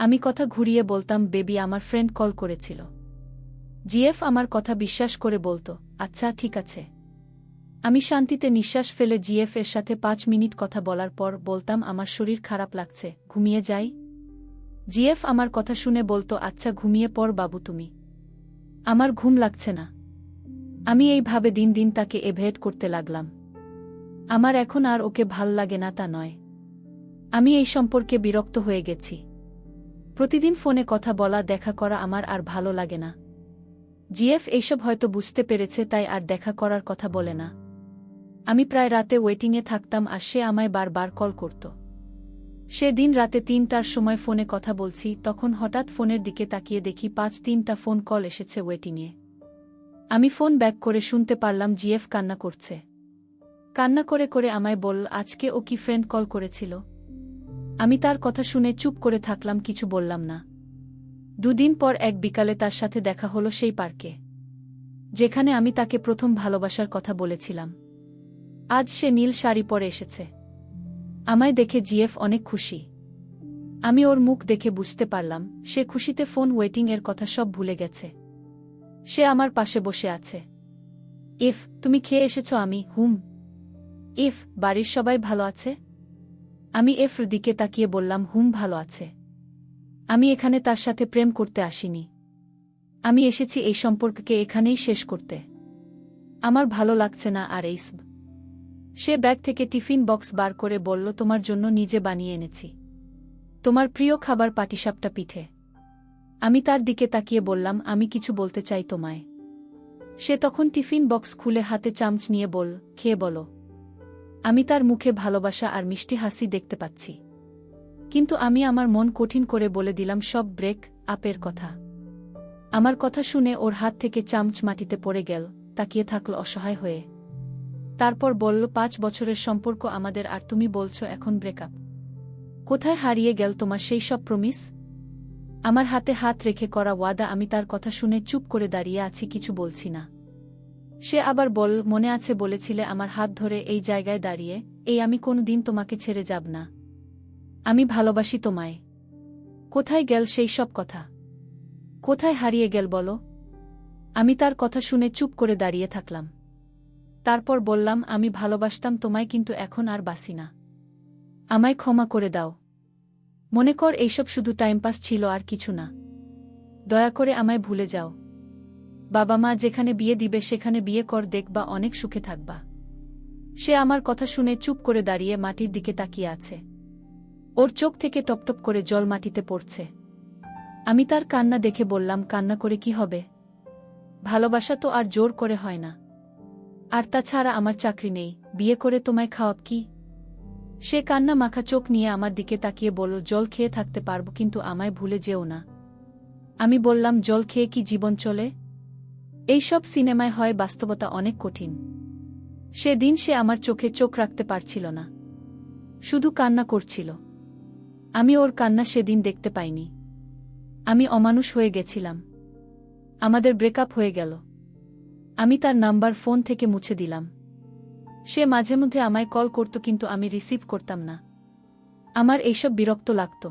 আমি কথা ঘুরিয়ে বলতাম, বেবি, আমার ফ্রেন্ড কল করেছিল। জিএফ আমার কথা বিশ্বাস করে বলতো আচ্ছা ঠিক আছে। আমি শান্তিতে নিঃশ্বাস ফেলে জিএফ এর সাথে পাঁচ মিনিট কথা বলার পর বলতাম, আমার শরীর খারাপ লাগছে, ঘুমিয়ে যাই। জিএফ আমার কথা শুনে বলতো আচ্ছা ঘুমিয়ে পর বাবু তুমি। আমার ঘুম লাগছে না। আমি এইভাবে দিন দিন তাকে এভয়েড করতে লাগলাম। আমার এখন আর ওকে ভালো লাগে না তা নয়। আমি এই সম্পর্কে বিরক্ত হয়ে গেছি। প্রতিদিন ফোনে কথা বলা, দেখা করা আমার আর ভালো লাগে না। জিএফ এইসব হয়তো বুঝতে পেরেছে, তাই আর দেখা করার কথা বলে না। আমি প্রায় রাতে ওয়েটিংয়ে থাকতাম আর সে আমায় বারবার কল করত। সে দিন রাতে তিনটার সময় ফোনে কথা বলছি, তখন হঠাৎ ফোনের দিকে তাকিয়ে দেখি পাঁচ তিনটা ফোন কল এসেছে ওয়েটিংয়ে। আমি ফোন ব্যাক করে শুনতে পারলাম জিএফ কান্না করছে। কান্না করে করে আমায় বলল, আজকে ও কি ফ্রেন্ড কল করেছিল? আমি তার কথা শুনে চুপ করে থাকলাম, কিছু বললাম না। দুদিন পর এক বিকালে তার সাথে দেখা হলো সেই পার্কে, যেখানে আমি তাকে প্রথম ভালোবাসার কথা বলেছিলাম। আজ সে নীল শাড়ি পরে এসেছে। আমায় দেখে জিএফ অনেক খুশি। আমি ওর মুখ দেখে বুঝতে পারলাম, সে খুশিতে ফোন ওয়েটিং এর কথা সব ভুলে গেছে। সে আমার পাশে বসে আছে। ইফ, তুমি খেয়ে এসেছ আমি, হুম। ইফ, বাড়ির সবাই ভালো আছে? আমি এফর দিকে তাকিয়ে বললাম, হুম, ভালো আছে। আমি এখানে তার সাথে প্রেম করতে আসিনি। আমি এসেছি এই সম্পর্ককে এখানেই শেষ করতে। আমার ভালো লাগছে না আর এইসব সে ব্যাগ থেকে টিফিন বক্স বার করে বলল, তোমার জন্য নিজে বানিয়ে এনেছি। তোমার প্রিয় খাবার পাটিসাপটা পিঠে। আমি তার দিকে তাকিয়ে বললাম, আমি কিছু বলতে চাই তোমায়। সে তখন টিফিন বক্স খুলে হাতে চামচ নিয়ে বল, খেয়ে বলো। আমি তার মুখে ভালোবাসা আর মিষ্টি হাসি দেখতে পাচ্ছি। কিন্তু আমি আমার মন কঠিন করে বলে দিলাম, সব ব্রেক আপের কথা। আমার কথা শুনে ওর হাত থেকে চামচ মাটিতে পড়ে গেল, তাকিয়ে থাকল অসহায় হয়ে। তারপর বলল, পাঁচ বছরের সম্পর্ক আমাদের, আর তুমি বলছো এখন ব্রেকআপ কোথায় হারিয়ে গেল তোমার সেই সব প্রমিস? আমার হাতে হাত রেখে করা ওয়াদা, আমি তার কথা শুনে চুপ করে দাঁড়িয়ে আছি, কিছু বলছি না। সে আবার বল, মনে আছে বলেছিলে আমার হাত ধরে এই জায়গায় দাঁড়িয়ে, এই আমি কোনো দিন তোমাকে ছেড়ে যাব না। আমি ভালোবাসি তোমায়। কোথায় গেল সেই সব কথা? কোথায় হারিয়ে গেল বলো? আমি তার কথা শুনে চুপ করে দাঁড়িয়ে থাকলাম। তারপর বললাম, আমি ভালোবাসতাম তোমায় কিন্তু এখন আর বাসি না। আমায় ক্ষমা করে দাও। মনে কর, এইসব শুধু টাইমপাস ছিল আর কিছু না। দয়া করে আমায় ভুলে যাও। বাবা মা যেখানে বিয়ে দিবে সেখানে বিয়ে কর, দেখবা অনেক সুখে থাকবা। সে আমার কথা শুনে চুপ করে দাঁড়িয়ে মাটির দিকে তাকিয়ে আছে। ওর চোখ থেকে টপটপ করে জল মাটিতে পড়ছে। আমি তার কান্না দেখে বললাম, কান্না করে কি হবে? ভালোবাসা তো আর জোর করে হয় না। আর তাছাড়া আমার চাকরি নেই, বিয়ে করে তোমায় খাওয়াব কি? সে কান্না মাখা চোখ নিয়ে আমার দিকে তাকিয়ে বলল, জল খেয়ে থাকতে পারব, কিন্তু আমায় ভুলে যেও না। আমি বললাম, জল খেয়ে কি জীবন চলে? এইসব সিনেমায় হয় বাস্তবতা অনেক কঠিন। সেদিন সে আমার চোখে চোখ রাখতে পারছিল না। শুধু কান্না করছিল। আমি ওর কান্না সেদিন দেখতে পাইনি। আমি অমানুষ হয়ে গেছিলাম। আমাদের ব্রেকআপ হয়ে গেল। আমি তার নাম্বার ফোন থেকে মুছে দিলাম। সে মাঝে মধ্যে আমায় কল করত কিন্তু আমি রিসিভ করতাম না। আমার এইসব বিরক্ত লাগত।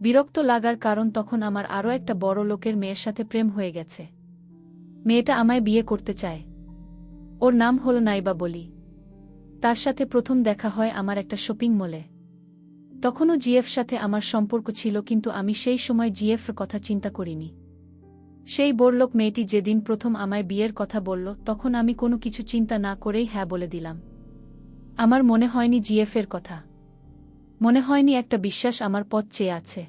বিরক্ত লাগার কারণ তখন আমার আরও একটা বড় লোকের মেয়ের সাথে প্রেম হয়ে গেছে। মেয়েটা আমায় বিয়ে করতে চায়। ওর নাম হল নাইবা বলি। তার সাথে প্রথম দেখা হয় আমার একটা শপিং মলে। তখনও জিএফ সাথে আমার সম্পর্ক ছিল, কিন্তু আমি সেই সময় জিএফ কথা চিন্তা করিনি। সেই বোরলোক মেয়েটি যেদিন প্রথম আমায় বিয়ের কথা বলল, তখন আমি কোনো কিছু চিন্তা না করেই হ্যাঁ বলে দিলাম। আমার মনে হয়নি জিএফের কথা। মনে হয়নি একটা বিশ্বাস আমার পথ চেয়ে আছে।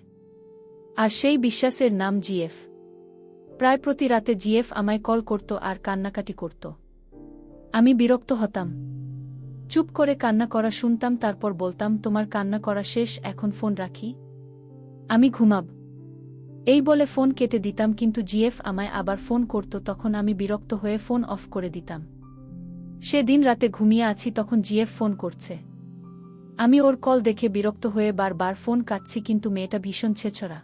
আর সেই বিশ্বাসের নাম জিএফ। প্রায় প্রতি রাতে জিএফ আমায় কল করত আর কান্নাকাটি করত। আমি বিরক্ত হতাম। চুপ করে কান্না করা শুনতাম, তারপর বলতাম, তোমার কান্না করা শেষ, এখন ফোন রাখি। আমি ঘুমাব। এই বলে ফোন কেটে দিতাম, কিন্তু জিএফ আমায় আবার ফোন করত, তখন আমি বিরক্ত হয়ে ফোন অফ করে দিতাম। সেদিন রাতে ঘুমিয়ে আছি, তখন জিএফ ফোন করছে। আমি ওর কল দেখে বিরক্ত হয়ে বারবার ফোন কাটছি, কিন্তু মেয়েটা ভীষণ ছেছড়া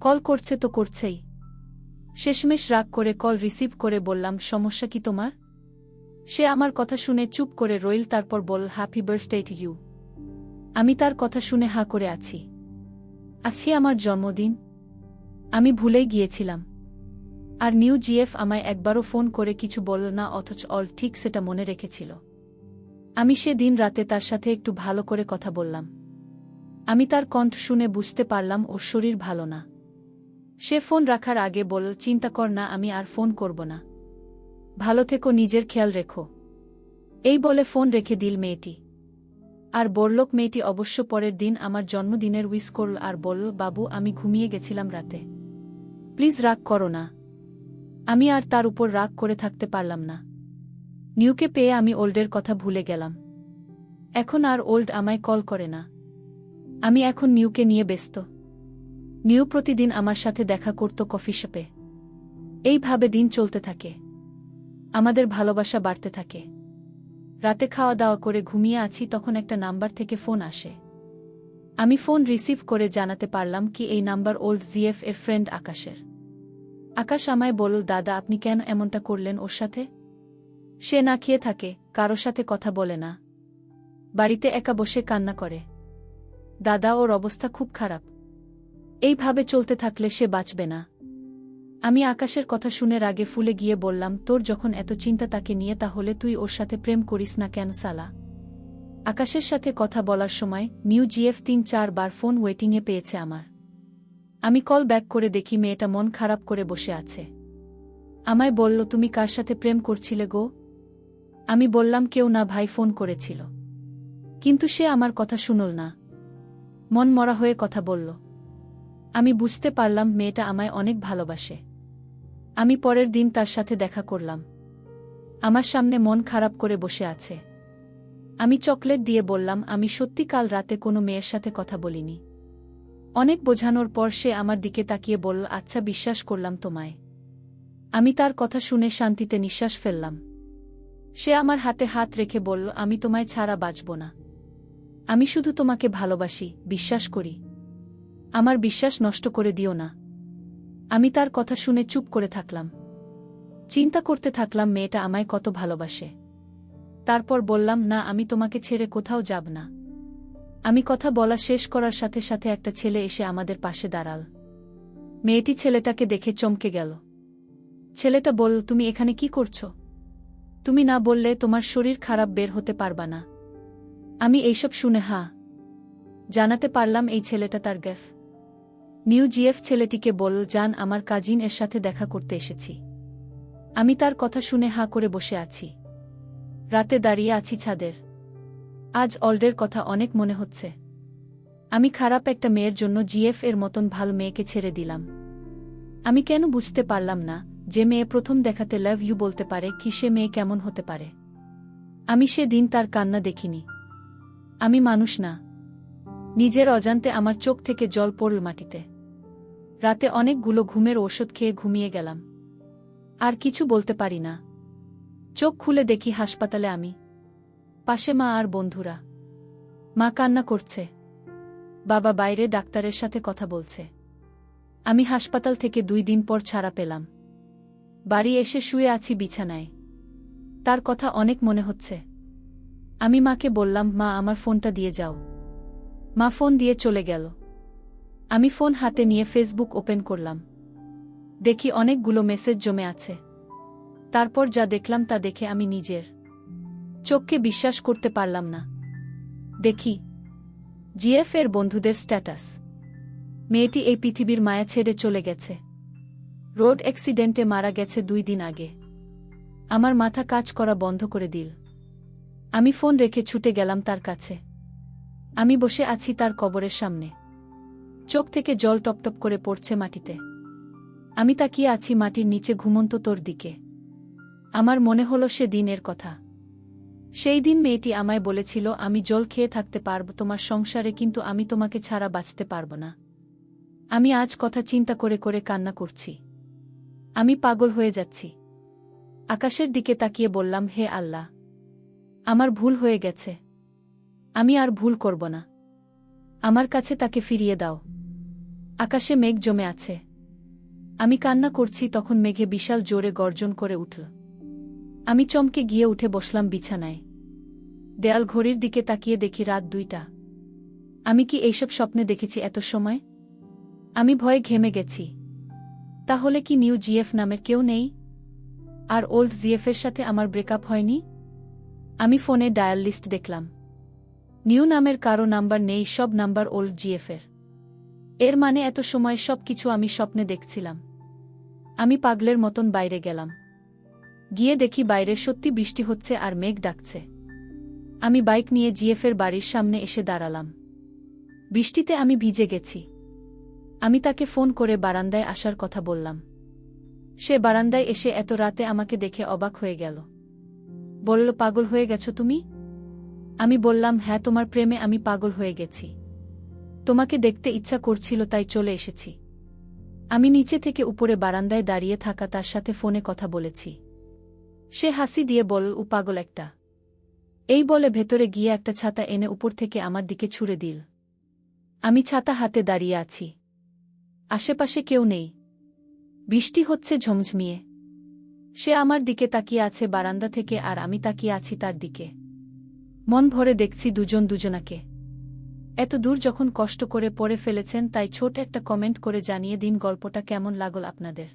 কল করছে তো করছেই। শেষমেশ রাগ করে কল রিসিভ করে বললাম, সমস্যা কি তোমার? সে আমার কথা শুনে চুপ করে রইল, তারপর বল হ্যাপি বার্থডে টু ইউ আমি তার কথা শুনে হা করে আছি। আছি আমার জন্মদিন। আমি ভুলেই গিয়েছিলাম। আর নিউ জিএফ আমায় একবারও ফোন করে কিছু বলল না, অথচ অল ঠিক সেটা মনে রেখেছিল। আমি সে দিন রাতে তার সাথে একটু ভালো করে কথা বললাম। আমি তার কণ্ঠ শুনে বুঝতে পারলাম, ওর শরীর ভালো না। সে ফোন রাখার আগে বলল চিন্তা কর না, আমি আর ফোন করব না। ভালো থেকো, নিজের খেয়াল রেখো। এই বলে ফোন রেখে দিল মেয়েটি। আর বড়লোক মেয়েটি অবশ্য পরের দিন আমার জন্মদিনের উইস করল আর বলল বাবু, আমি ঘুমিয়ে গেছিলাম রাতে। প্লিজ রাগ করো না। আমি আর তার উপর রাগ করে থাকতে পারলাম না। নিউকে পেয়ে আমি ওল্ডের কথা ভুলে গেলাম। এখন আর ওল্ড আমায় কল করে না। আমি এখন নিউকে নিয়ে ব্যস্ত। নিউ প্রতিদিন আমার সাথে দেখা করত কফি শপে। এইভাবে দিন চলতে থাকে। আমাদের ভালোবাসা বাড়তে থাকে। রাতে খাওয়া দাওয়া করে ঘুমিয়ে আছি তখন একটা নাম্বার থেকে ফোন আসে। আমি ফোন রিসিভ করে জানাতে পারলাম কি এই নাম্বার ওল্ড জিএফ এর ফ্রেন্ড আকাশের। আকাশ আমায় বলল, দাদা, আপনি কেন এমনটা করলেন ওর সাথে? সে না খেয়ে থাকে কারও সাথে কথা বলে না। বাড়িতে একা বসে কান্না করে। দাদা, ওর অবস্থা খুব খারাপ। এইভাবে চলতে থাকলে সে বাঁচবে না। আমি আকাশের কথা শুনে রাগে ফুলে গিয়ে বললাম, তোর যখন এত চিন্তা তাকে নিয়ে, তাহলে তুই ওর সাথে প্রেম করিস না কেন সালা? আকাশের সাথে কথা বলার সময় নিউ জিএফ তিন চারবার ফোন ওয়েটিংয়ে পেয়েছে আমার। আমি কল ব্যাক করে দেখি মেয়েটা মন খারাপ করে বসে আছে। আমায় বলল, তুমি কার সাথে প্রেম করছিলে গো? আমি বললাম, কেউ না ভাই, ফোন করেছিল। কিন্তু সে আমার কথা শুনল না। মন মরা হয়ে কথা বলল আমি বুঝতে পারলাম মেয়েটা আমায় অনেক ভালোবাসে। আমি পরের দিন তার সাথে দেখা করলাম। আমার সামনে মন খারাপ করে বসে আছে। আমি চকলেট দিয়ে বললাম, আমি সত্যি কাল রাতে কোনো মেয়ের সাথে কথা বলিনি। অনেক বোঝানোর পর সে আমার দিকে তাকিয়ে বলল আচ্ছা বিশ্বাস করলাম তোমায়। আমি তার কথা শুনে শান্তিতে নিঃশ্বাস ফেললাম। সে আমার হাতে হাত রেখে বলল, আমি তোমায় ছাড়া বাঁচব না। আমি শুধু তোমাকে ভালোবাসি, বিশ্বাস করি। আমার বিশ্বাস নষ্ট করে দিও না। আমি তার কথা শুনে চুপ করে থাকলাম। চিন্তা করতে থাকলাম মেয়েটা আমায় কত ভালোবাসে। তারপর বললাম, না, আমি তোমাকে ছেড়ে কোথাও যাব না। আমি কথা বলা শেষ করার সাথে সাথে একটা ছেলে এসে আমাদের পাশে দাঁড়াল। মেয়েটি ছেলেটাকে দেখে চমকে গেল। ছেলেটা বলল, তুমি এখানে কি করছ? তুমি না বললে তোমার শরীর খারাপ বের হতে পারবা না। আমি এইসব শুনে হা জানাতে পারলাম এই ছেলেটা তার গ্যাফ। নিউ জিএফ ছেলেটিকে বলল যান আমার কাজিন এর সাথে দেখা করতে এসেছি। আমি তার কথা শুনে হা করে বসে আছি। রাতে দাঁড়িয়ে আছি ছাদের। আজ অল্ডের কথা অনেক মনে হচ্ছে। আমি খারাপ একটা মেয়ের জন্য জিএফ এর মতন ভালো মেয়েকে ছেড়ে দিলাম। আমি কেন বুঝতে পারলাম না যে মেয়ে প্রথম দেখাতে লাভ ইউ বলতে পারে কি সে মেয়ে কেমন হতে পারে। আমি সে দিন তার কান্না দেখিনি। আমি মানুষ না। নিজের অজান্তে আমার চোখ থেকে জল পড়ল মাটিতে। রাতে অনেকগুলো ঘুমের ওষুধ খেয়ে ঘুমিয়ে গেলাম। আর কিছু বলতে পারি না। চোখ খুলে দেখি হাসপাতালে আমি। পাশে মা আর বন্ধুরা। মা কান্না করছে। বাবা বাইরে ডাক্তারের সাথে কথা বলছে। আমি হাসপাতাল থেকে দুই দিন পর ছাড়া পেলাম। বাড়ি এসে শুয়ে আছি বিছানায়। তার কথা অনেক মনে হচ্ছে। আমি মাকে বললাম, মা, আমার ফোনটা দিয়ে যাও। মা ফোন দিয়ে চলে গেল। আমি ফোন হাতে নিয়ে ফেসবুক ওপেন করলাম। দেখি অনেকগুলো মেসেজ জমে আছে। তারপর যা দেখলাম তা দেখে আমি নিজের চোখকে বিশ্বাস করতে পারলাম না। দেখি, জিএফ এর বন্ধুদের স্ট্যাটাস। মেয়েটি এই পৃথিবীর মায়া ছেড়ে চলে গেছে। রোড অ্যাক্সিডেন্টে মারা গেছে দুই দিন আগে। আমার মাথা কাজ করা বন্ধ করে দিল। আমি ফোন রেখে ছুটে গেলাম তার কাছে। আমি বসে আছি তার কবরের সামনে। চোখ থেকে জল টপটপ করে পড়ছে মাটিতে। আমি তাকিয়ে আছি মাটির নিচে ঘুমন্ত তোর দিকে। আমার মনে হলো সে দিনের কথা। সেই দিন মেয়েটি আমায় বলেছিল, আমি জল খেয়ে থাকতে পারব, তোমার সংসারে কিন্তু আমি তোমাকে ছাড়া বাঁচতে পারব না। আমি আজ কথা চিন্তা করে করে কান্না করছি। আমি পাগল হয়ে যাচ্ছি। আকাশের দিকে তাকিয়ে বললাম, হে আল্লাহ, আমার ভুল হয়ে গেছে। আমি আর ভুল করব না। আমার কাছে তাকে ফিরিয়ে দাও। আকাশে মেঘ জমে আছে। আমি কান্না করছি তখন মেঘে বিশাল জোরে গর্জন করে উঠল। আমি চমকে গিয়ে উঠে বসলাম বিছানায়। দেয়াল ঘড়ির দিকে তাকিয়ে দেখি রাত দুইটা। আমি কি এইসব স্বপ্নে দেখেছি এত সময়? আমি ভয়ে ঘেমে গেছি। তাহলে কি নিউ জিএফ নামের কেউ নেই? আর ওল্ড জিএফের সাথে আমার ব্রেকআপ হয়নি? আমি ফোনে ডায়াল লিস্ট দেখলাম। নিউ নামের কারও নাম্বার নেই, সব নাম্বার ওল্ড জিএফের এর মানে এত সময় সব কিছু আমি স্বপ্নে দেখছিলাম। আমি পাগলের মতন বাইরে গেলাম। গিয়ে দেখি বাইরে সত্যি বৃষ্টি হচ্ছে আর মেঘ ডাকছে। আমি বাইক নিয়ে জিএফের বাড়ির সামনে এসে দাঁড়ালাম। বৃষ্টিতে আমি ভিজে গেছি। আমি তাকে ফোন করে বারান্দায় আসার কথা বললাম। সে বারান্দায় এসে এত রাতে আমাকে দেখে অবাক হয়ে গেল। বলল, পাগল হয়ে গেছ তুমি? আমি বললাম হ্যাঁ তোমার প্রেমে আমি পাগল হয়ে গেছি। তোমাকে দেখতে ইচ্ছা করছিল, তাই চলে এসেছি। আমি নিচে থেকে উপরে বারান্দায় দাঁড়িয়ে থাকা তার সাথে ফোনে কথা বলেছি। সে হাসি দিয়ে বল উ পাগল একটা। এই বলে ভেতরে গিয়ে একটা ছাতা এনে উপর থেকে আমার দিকে ছুড়ে দিল। আমি ছাতা হাতে দাঁড়িয়ে আছি। আশেপাশে কেউ নেই। বৃষ্টি হচ্ছে ঝমঝমিয়ে। সে আমার দিকে তাকিয়ে আছে বারান্দা থেকে আর আমি তাকিয়ে আছি তার দিকে। মন ভরে দেখছি দুজন দুজনাকে। এত দূর যখন কষ্ট করে পড়ে ফেলেছেন, তাই ছোট একটা কমেন্ট করে জানিয়ে দিন গল্পটা কেমন লাগল আপনাদের।